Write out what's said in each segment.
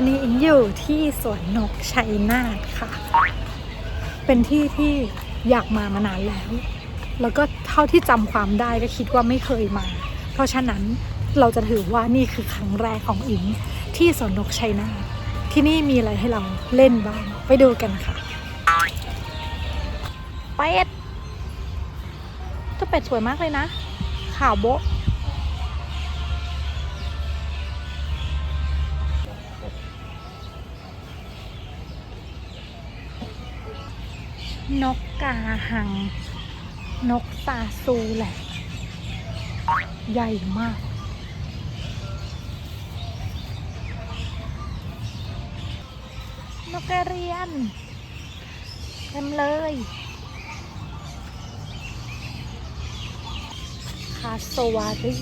อนนี้อิงอยู่ที่สวนนกชัยนาทค่ะ เป็นที่ที่อยากมามานานแล้ว แล้วก็เท่าที่จำความได้ก็คิดว่าไม่เคยมา เพราะฉะนั้นเราจะถือว่านี่คือครั้งแรกของอิงที่สวนนกชัยนาทที่นี่มีอะไรให้เราเล่นบ้าง ไปดูกันค่ะ เป็ดตัวเป็ดสวยมากเลยนะขาวโบ๊ะ นกกาหัง นกตาซูแหละ ใหญ่มาก นกกระเรียนเต็มเลย คาสวารี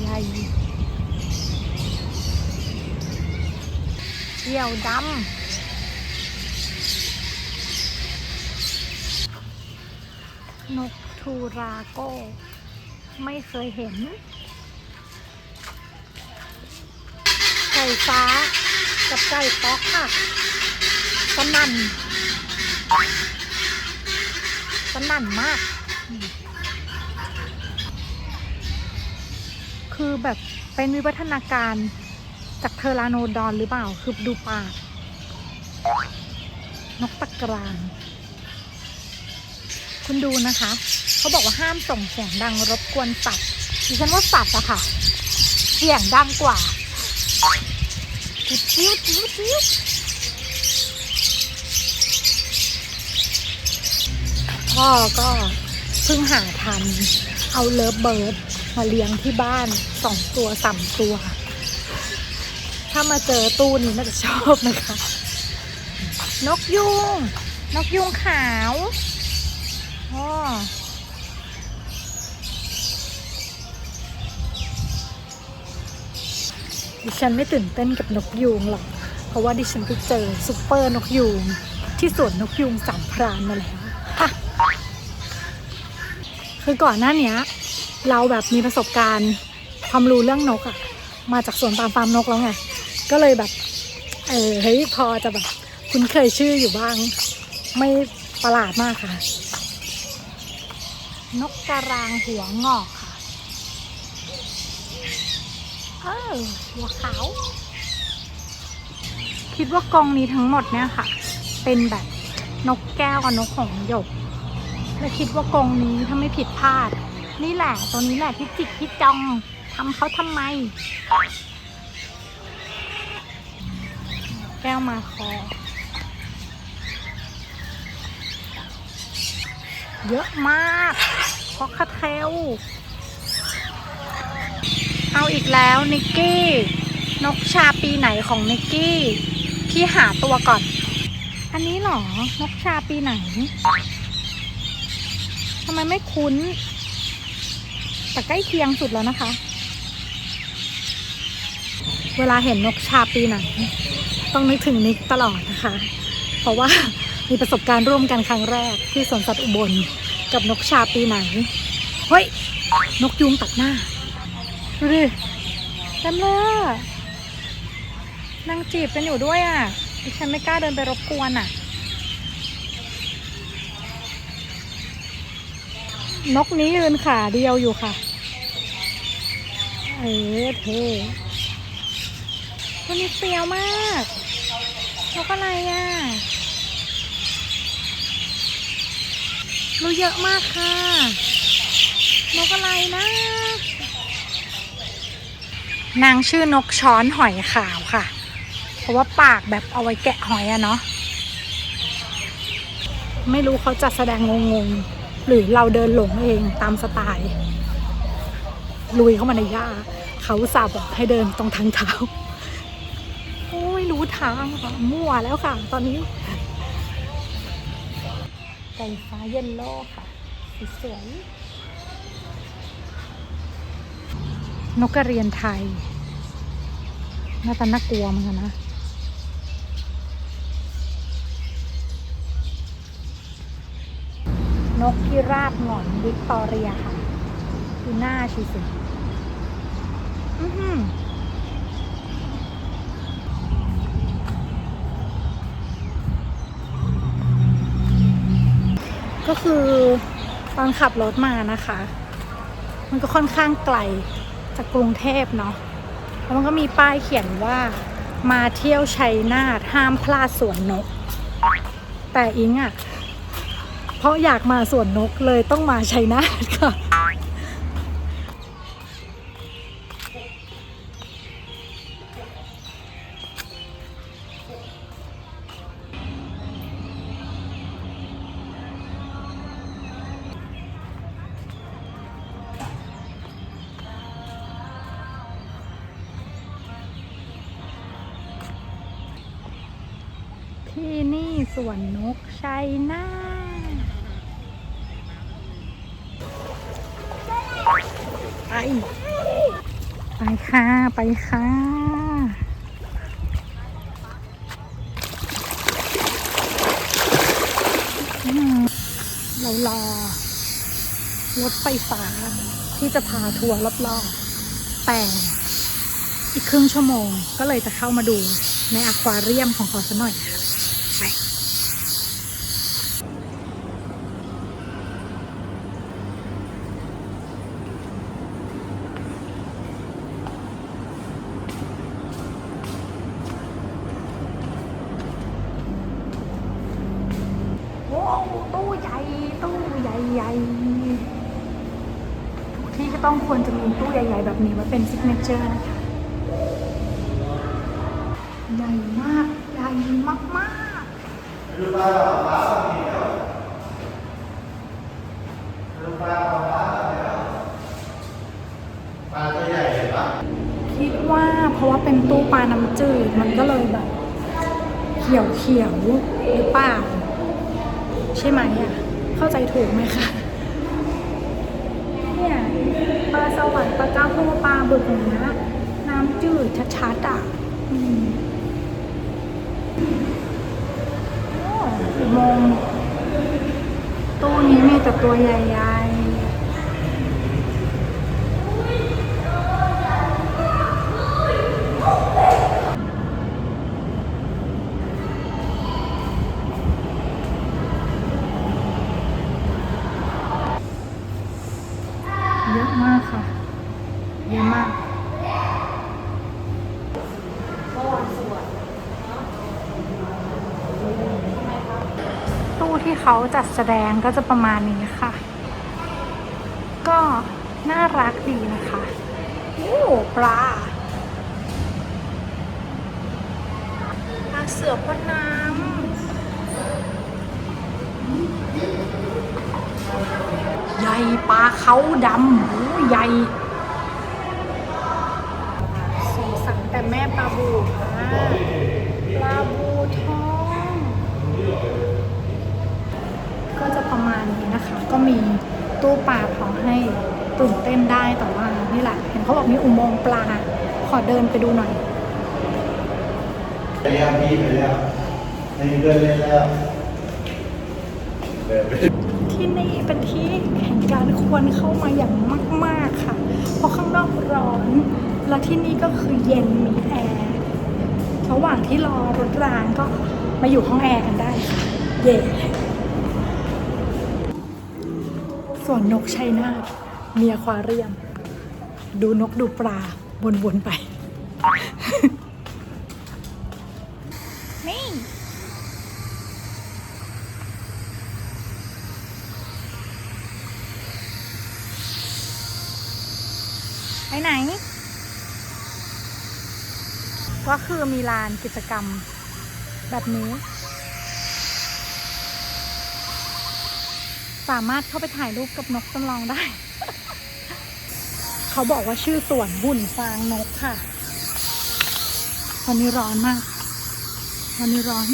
ใหญ่ เหี่ยวดำนกทูราโก้ ไม่เคยเห็น ไก่ฟ้ากับไก่ป๊อกค่ะสนั่นสนั่นมาก คือแบบเป็นวิวัฒนาการ จากเทอราโนดอนหรือเปล่า คือดูปาก นกตะกรานคุณดูนะคะ เขาบอกว่าห้ามส่งเสียงดังรบกวนสัตว์ดิฉันว่าสัตว์อะค่ะ เสียงดังกว่าจิ้วจิ้วจิ้วพ่อก็เพิ่งหาทัน เอาเลิฟเบิร์ดมาเลี้ยงที่บ้านสองตัวสามตัว ถ้ามาเจอตู้นี้น่าจะชอบนะคะ นกยุง นกยุงขาวอ๋อดิฉันไม่ตื่นเต้นกับนกยูงหรอก เพราะว่าดิฉันไปเจอซุปเปอร์นกยูงที่สวนนกยูงสามพรานมาแล้วค่ะคือก่อนหน้านี้เราแบบมีประสบการณ์ความรู้เรื่องนกอะมาจากสวนปามฟาร์มนกแล้วไง ก็เลยแบบ เออเฮ้ยพอจะแบบคุ้นเคยชื่ออยู่บ้าง ไม่ประหลาดมากค่ะ นกกระรางหัวงอกค่ะ เออหัวขาว คิดว่ากองนี้ทั้งหมดเนี่ยค่ะ เป็นแบบนกแก้วกับนกหงหยกและคิดว่ากองนี้ถ้าไม่ผิดพลาด นี่แหละตัวนี้แหละที่จิกที่จองทำเขาทำไม แก้วมาคอ เยอะมากคอกคาเทล เอาอีกแล้วนิกกี้ นกชาปีไหนของนิกกี้ พี่หาตัวก่อน อันนี้หรอ นกชาปีไหน ทำไมไม่คุ้น แต่ใกล้เคียงสุดแล้วนะคะ เวลาเห็นนกชาปีไหน ต้องนึกถึงนิกตลอดนะคะ เพราะว่ามีประสบการณ์ร่วมกันครั้งแรกที่สวนสัตว์อุบลกับนกชาปีไหนเฮ้ย นกยุงตัดหน้า ดูดิเต็มเลยอนั่งจีบกันอยู่ด้วยอะดิฉันไม่กล้าเดินไปรบกวนอะ นกนี้ยืนขาเดียวอยู่ค่ะ เออเท่ตัวนี้เปรียวมาก นกอะไรอะรู้เยอะมากค่ะนกอะไรนะ นางชื่อนกช้อนหอยขาวค่ะ เพราะว่าปากแบบเอาไว้แกะหอยอะเนาะไม่รู้เขาจะแสดงงงๆ หรือเราเดินหลงเองตามสไตล์ลุยเข้ามาในหญ้าเขาสาบอกให้เดินตรงทางเท้า ทางค่ะมั่วแล้วค่ะ ตอนนี้ ไก่ฟ้าเยลโล่ค่ะสวยนกกระเรียนไทยน้าตาน่ากลัวเหมือนกันนะ นกพิราบหงอนวิกตอเรียค่ะดูหน้าชีสิอือหือ ก็คือตอนขับรถมานะคะ มันก็ค่อนข้างไกลจากกรุงเทพเนาะแล้วมันก็มีป้ายเขียนว่ามาเที่ยวชัยนาทห้ามพลาดสวนนก แต่อิงอะ่ะ เพราะอยากมาสวนนกเลยต้องมาชัยนาทค่ะ ที่นี่สวนนกชัยนาไป ไปค่ะ ไปค่ะเรารอรถไฟฟ้าที่จะพาทัวร์รอบๆแต่อีกครึ่งชั่วโมงก็เลยจะเข้ามาดูในอควาเรียมของเขาสักหน่อยค่ะไป โอ้ตู้ใหญ่ ตู้ใหญ่ๆทุกที่ก็ต้อง ควรจะมีตู้ใหญ่ ๆ แบบนี้ไว้เป็นซิกเนเจอร์นะคะ ใหญ่มาก ใหญ่มากๆปลาตัวใหญ่เห็นปะคิดว่าเพราะว่าเป็นตู้ปลาน้ำจืด มันก็เลยแบบ เขียวเขียวๆหรือเปล่า ใช่ไหมอะ เข้าใจถูกไหมคะ เนี่ย ปลาสวรรค์ปลาเก้าพ่อปลาบึกอย่างเงี้ยน้ำจืดชัดๆอะอืมโอ้อุโมงตู้นี้มีแต่ตัวใหญ่ๆ เยอะมากค่ะ เยอะมาก ตู้ที่ เขาจัดแสดงก็จะประมาณนี้ค่ะ ก็น่ารักดีนะคะโอ้ปลาปลาเสือพ่นน้ำใหญ่ปลาเขาดำโอ้ใหญ่สงสารแต่แม่ปลาบูค่ะปลาบูทอง ก็จะประมาณนี้นะคะ ก็มี ตู้ปลาพอให้ตื่นเต้นได้แต่ว่านี่แหละเห็นเขาบอกมีอุโมงค์ปลา ขอเดินไปดูหน่อยไปแล้วพี่ไปแล้วให้เดินเล่นแล้วเดินไปที่นี่เป็นที่แห่งการควรเข้ามาอย่างมาก ๆค่ะ เพราะข้างนอกร้อน และที่นี่ก็คือเย็นมีแอร์ระหว่างที่รอรถรางก็มาอยู่ห้องแอร์กันได้ค่ะ เย่ ส่วนนกชัยนาทมีอควาเรียม ดูนกดูปลาวนๆไป นี่ไปไหน ก็คือมีลานกิจกรรมแบบนี้ สามารถเข้าไปถ่ายรูปกับนกจำลองได้ เขาบอกว่าชื่อสวนบุ่นฟางนกค่ะวันนี้ร้อนมาก วันนี้ร้อน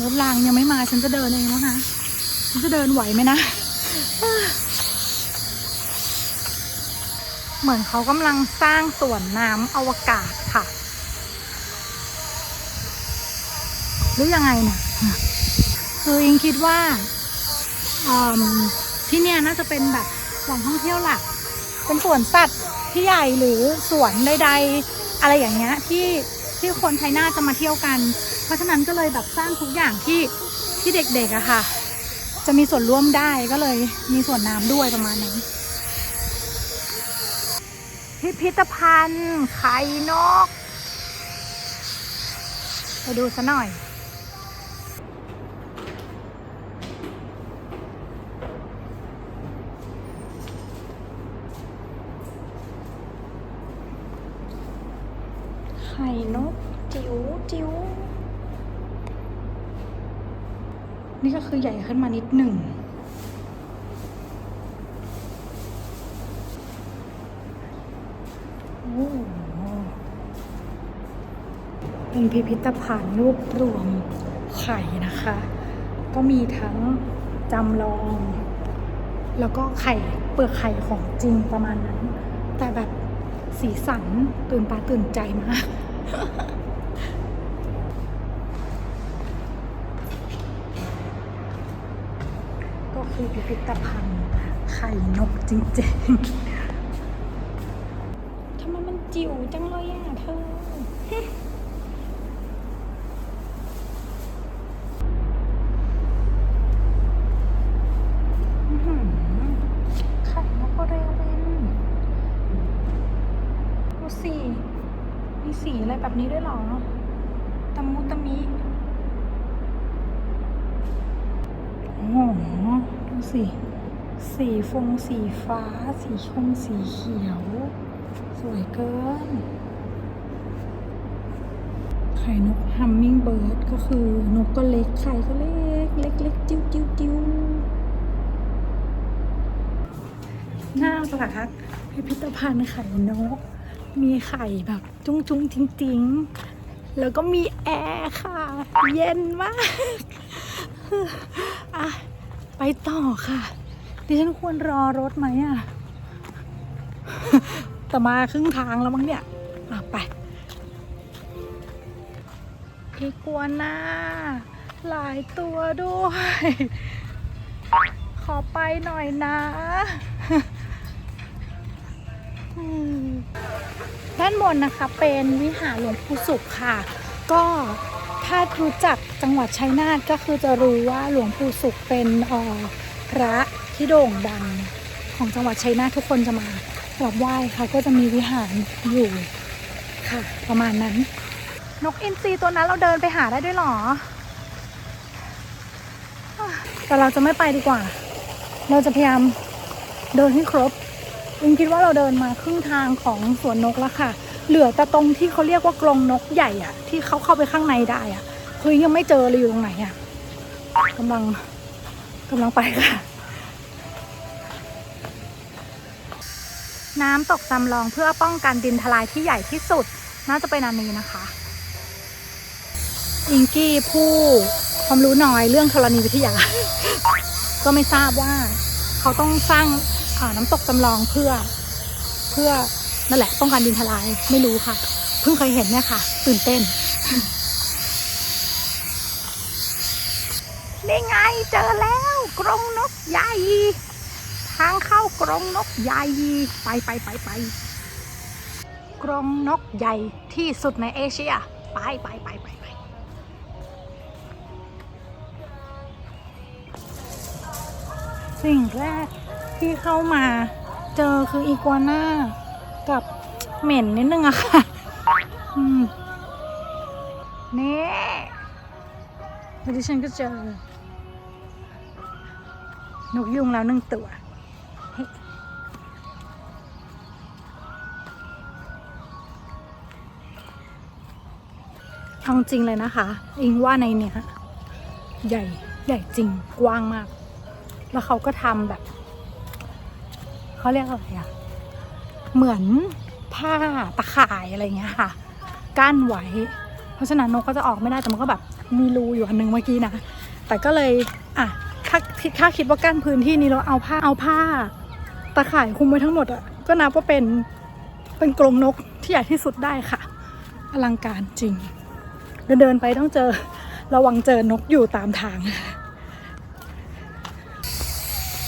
รถรางยังไม่มาฉันจะเดินเองแล้วนะฉันจะเดินไหวไหมนะ เหมือนเขากำลังสร้างสวนน้ำอวกาศค่ะ หรือยังไงเนี่ย คืออิงคิดว่าที่เนี่ยน่าจะเป็นแบบแหล่งท่องเที่ยวหลัก เป็นสวนสัตว์ที่ใหญ่หรือสวนใด ๆ อะไรอย่างเงี้ยที่ที่คนไทยน่าจะมาเที่ยวกัน เพราะฉะนั้นก็เลยแบบสร้างทุกอย่างที่ที่เด็กๆอะค่ะ จะมีส่วนร่วมได้ก็เลยมีส่วนน้ำด้วยประมาณนั้พิพิธภัณฑ์ไข่นก ไปดูซะหน่อย ไข่นกจิ๋วจิ๋วนี่ก็คือใหญ่ขึ้นมานิดหนึ่งโอ้เป็นพิพิธภัณฑ์รวบรวมไข่นะคะ ก็มีทั้งจำลอง แล้วก็ไข่เปลือกไข่ของจริงประมาณนั้น แต่แบบ สีสันตื่นตาตื่นใจมาก ก็คือพิพิธภัณฑ์ไข่นกจริงๆทำไมมันจิ๋วจังเลยอะเธออื้อหือไข่นกกระเรเวนดูสิ มีสีอะไรแบบนี้ด้วยเหรอตะมุตะมิ โอ้โหดูสิ สีฟงสีฟ้า สีชมสีเขียว สวยเกิน ไข่นกฮัมมิงเบิร์ดก็คือนกก็เล็ก ไข่ก็เล็ก เล็กเล็กจิ้วจิ้วจิ้วหน่ารักพิพิธภัณฑ์ไข่นก มีไข่แบบจุ้งจุ้งจริง ๆ แล้วก็มีแอร์ค่ะ เย็นมาก อะ ไปต่อค่ะ ดิฉันควรรอรถไหมอะแต่มาครึ่งทางแล้วมั้งเนี่ยไปอีกัวน่าหลายตัวด้วย ขอไปหน่อยนะด้านบนนะคะเป็นวิหารหลวงปู่สุขค่ะ ก็ถ้ารู้จักจังหวัดชัยนาทก็คือจะรู้ว่าหลวงปู่สุขเป็นออพระ ที่โด่งดังของจังหวัดชัยนาททุกคนจะมากราบไหว้ค่ะ ก็จะมีวิหารอยู่ค่ะ ประมาณนั้น นกอินทรีตัวนั้นเราเดินไปหาได้ด้วยเหรอ แต่เราจะไม่ไปดีกว่า เราจะพยายามเดินให้ครบอิงคิดว่าเราเดินมาครึ่งทางของสวนนกแล้วค่ะ เหลือแต่ตรงที่เขาเรียกว่ากรงนกใหญ่อะที่เขาเข้าไปข้างในได้อะคือยังไม่เจอเลยอยู่ตรงไหนอะกำลังกำลังไปค่ะ น้ำตกจำลองเพื่อป้องกันดินทลายที่ใหญ่ที่สุด น่าจะเป็นอันนี้นะคะอิงกี้ผู้ความรู้น้อยเรื่องธรณีวิทยา ก็ไม่ทราบว่าเขาต้องสร้างน้ำตกจำลองเพื่อเพื่อนั่นแหละป้องกันดินทลายไม่รู้ค่ะ เพิ่งเคยเห็นเนี่ยค่ะ ตื่นเต้นนี่ไงเจอแล้วกรงนกใหญ่างเข้ากรงนกใหญ่ไปไปไปไปกรงนกใหญ่ที่สุดในเอเชีย ไปไปไปไปไปสิ่งแรกที่เข้ามาเจอคืออีกัวน่ากับเหม็นนิดนึงอะค่ะอืมนี่แล้วดิฉันก็เจอนกยุงแล้วหนึ่งตัว เอาจริงเลยนะคะอิงว่าในเนี้ยใหญ่ใหญ่จริงกว้างมาก แล้วเขาก็ทำแบบเขาเรียกอะไรอะเหมือนผ้าตะข่ายอะไรเงี้ยค่ะกั้นไว้ เพราะฉะนั้นนกก็จะออกไม่ได้แต่มันก็แบบมีรูอยู่อันนึงเมื่อกี้นะแต่ก็เลยอะถ้าถ้าคิดว่ากั้นพื้นที่นี้แล้วเอาผ้าเอาผ้า ตะข่ายคุมไว้ทั้งหมดอะก็นับว่าเป็นเป็นกรงนกที่ใหญ่ที่สุดได้ค่ะ อลังการจริง เดินไปต้องเจอระวังเจอนกอยู่ตามทาง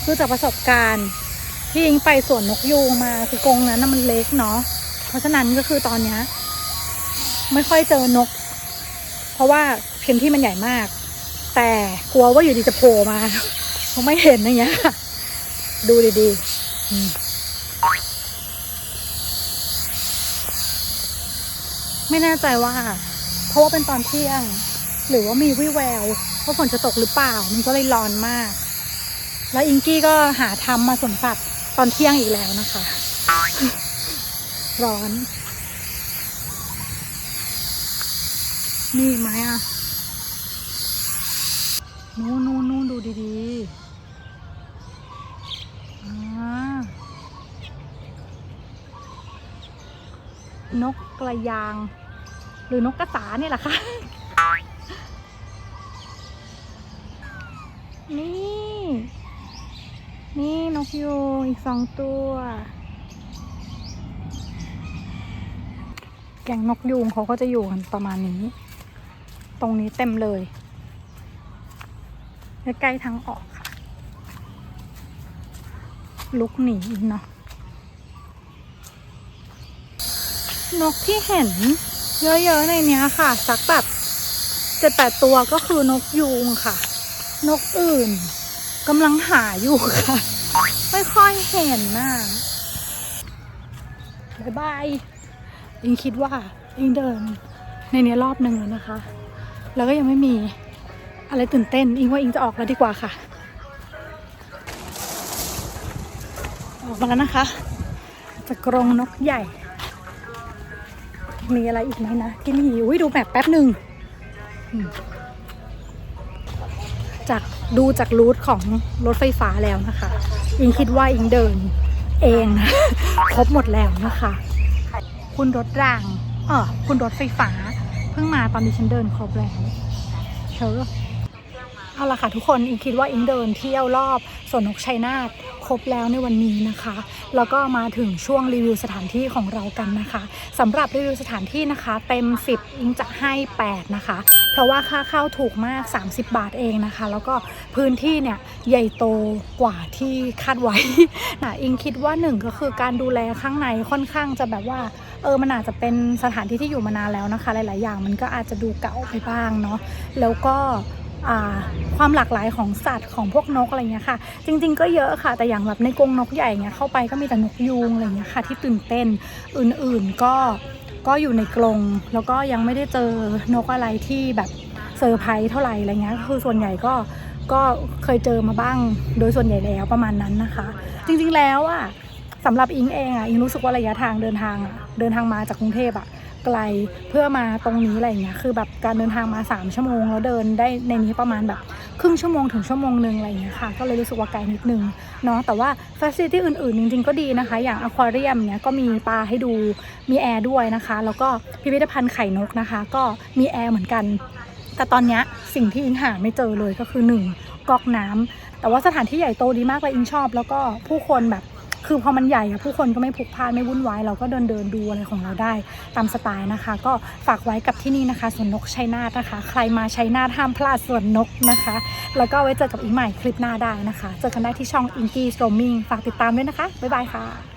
รู้จากประสบการณ์ที่อิงไปสวนนกยูงมาคือกรงนั้นน่ะมันเล็กเนาะเพราะฉะนั้นก็คือตอนนี้ไม่ค่อยเจอนก เพราะว่าพื้นที่มันใหญ่มาก แต่กลัวว่าอยู่ดีจะโผล่มาเพราะไม่เห็นอย่างเงี้ยดูดีๆไม่แน่ใจว่า เพราะว่าเป็นตอนเที่ยง หรือว่ามีวิแววว่าฝนจะตกหรือเปล่า มันก็เลยร้อนมาก แล้วอิงกี้ก็หาทำมาสวนสัตว์ตอนเที่ยงอีกแล้วนะคะ ร้อน นี่ไหมอะนู่นนู่นนู่นดูดีๆนกกระยาง หรือนกกระสาเนี่ยแหละค่ะนี่ นี่นกยูงอีกสองตัวแก่งนกยูงเขาก็จะอยู่กันประมาณนี้ ตรงนี้เต็มเลยใกล้ๆทางออกค่ะ ลุกหนีเนาะนกที่เห็น เยอะๆในเนี้ยค่ะ สักแบบเจ็ดแปดตัวก็คือนกยูงค่ะ นกอื่นกำลังหาอยู่ค่ะ ไม่ค่อยเห็นน่ะบายบายอิงคิดว่าอิงเดินในนี้รอบหนึ่งแล้วนะคะ แล้วก็ยังไม่มีอะไรตื่นเต้น อิงว่าอิงจะออกแล้วดีกว่าค่ะ ออกมาแล้วนะคะ จากกรงนกใหญ่ มีอะไรอีกไหมนะ ที่นี่อุ้ยดูแบบแป๊บหนึ่งจากดูจากรูทของรถไฟฟ้าแล้วนะคะ อิงคิดว่าอิงเดิน เองนะครบหมดแล้วนะคะ คุณรถรางเออคุณรถไฟฟ้า เพิ่งมาตอนนี้ฉันเดินครบแล้วเธอเอาละค่ะทุกคนอิงคิดว่าอิงเดินเที่ยวรอบสวนนกชัยนาท ครบแล้วในวันนี้นะคะ แล้วก็มาถึงช่วงรีวิวสถานที่ของเรากันนะคะสำหรับรีวิวสถานที่นะคะ เต็ม 10 อิงจะให้ 8 นะคะ เพราะว่าค่าเข้าถูกมาก 30 บาทเองนะคะ แล้วก็พื้นที่เนี่ยใหญ่โตกว่าที่คาดไว้นะอิงคิดว่าหนึ่งก็คือการดูแลข้างในค่อนข้างจะแบบว่าเออมันอาจจะเป็นสถานที่ที่อยู่มานานแล้วนะคะ หลาย ๆ อย่างมันก็อาจจะดูเก่าไปบ้างเนาะแล้วก็ ความหลากหลายของสัตว์ของพวกนกอะไรเงี้ยค่ะ จริง ๆ ก็เยอะค่ะ แต่อย่างแบบในกรงนกใหญ่เงี้ยเข้าไปก็มีแต่นกยูงอะไรเงี้ยค่ะ ที่ตื่นเต้นอื่นๆก็ก็อยู่ในกรงแล้วก็ยังไม่ได้เจอนกอะไรที่แบบเซอร์ไพรส์เท่าไหร่อะไรเงี้ยคือส่วนใหญ่ก็ก็เคยเจอมาบ้างโดยส่วนใหญ่แล้วประมาณนั้นนะคะ จริงๆแล้วอะสำหรับอิงเองอะอิงรู้สึกว่าระยะทางเดินทางเดินทางมาจากกรุงเทพอะ ไกลเพื่อมาตรงนี้อะไรอย่างเงี้ยคือแบบการเดินทางมา 3 ชั่วโมง แล้วเดินได้ในนี้ประมาณแบบครึ่งชั่วโมงถึงชั่วโมงหนึ่งอะไรอย่างเงี้ยค่ะก็เลยรู้สึกว่าไกลนิดนึงเนาะแต่ว่าฟ a ซิลิตี้อื่นๆ จริงๆก็ดีนะคะ อย่างอควาเรียมเนี้ยก็มีปลาให้ดูมีแอร์ด้วยนะคะ แล้วก็พิพิธภัณฑ์ไข่นกนะคะ ก็มีแอร์เหมือนกัน แต่ตอนนี้สิ่งที่อิงหาไม่เจอเลยก็คือหนึ่งก๊อกน้ำแต่ว่าสถานที่ใหญ่โตดีมากเลยอิงชอบ แล้วก็ผู้คนแบบ คือพอมันใหญ่อะผู้คนก็ไม่พลุกพล่านไม่วุ่นวายเราก็เดินเดินดูอะไรของเราได้ตามสไตล์นะคะ ก็ฝากไว้กับที่นี่นะคะสวนนกชัยนาทนะคะ ใครมาชัยนาทห้ามพลาดสวนนกนะคะ แล้วก็ไว้เจอกับอีกใหม่คลิปหน้าได้นะคะ เจอกันได้ที่ช่อง Inky Streaming ฝากติดตามด้วยนะคะบ๊ายบายค่ะ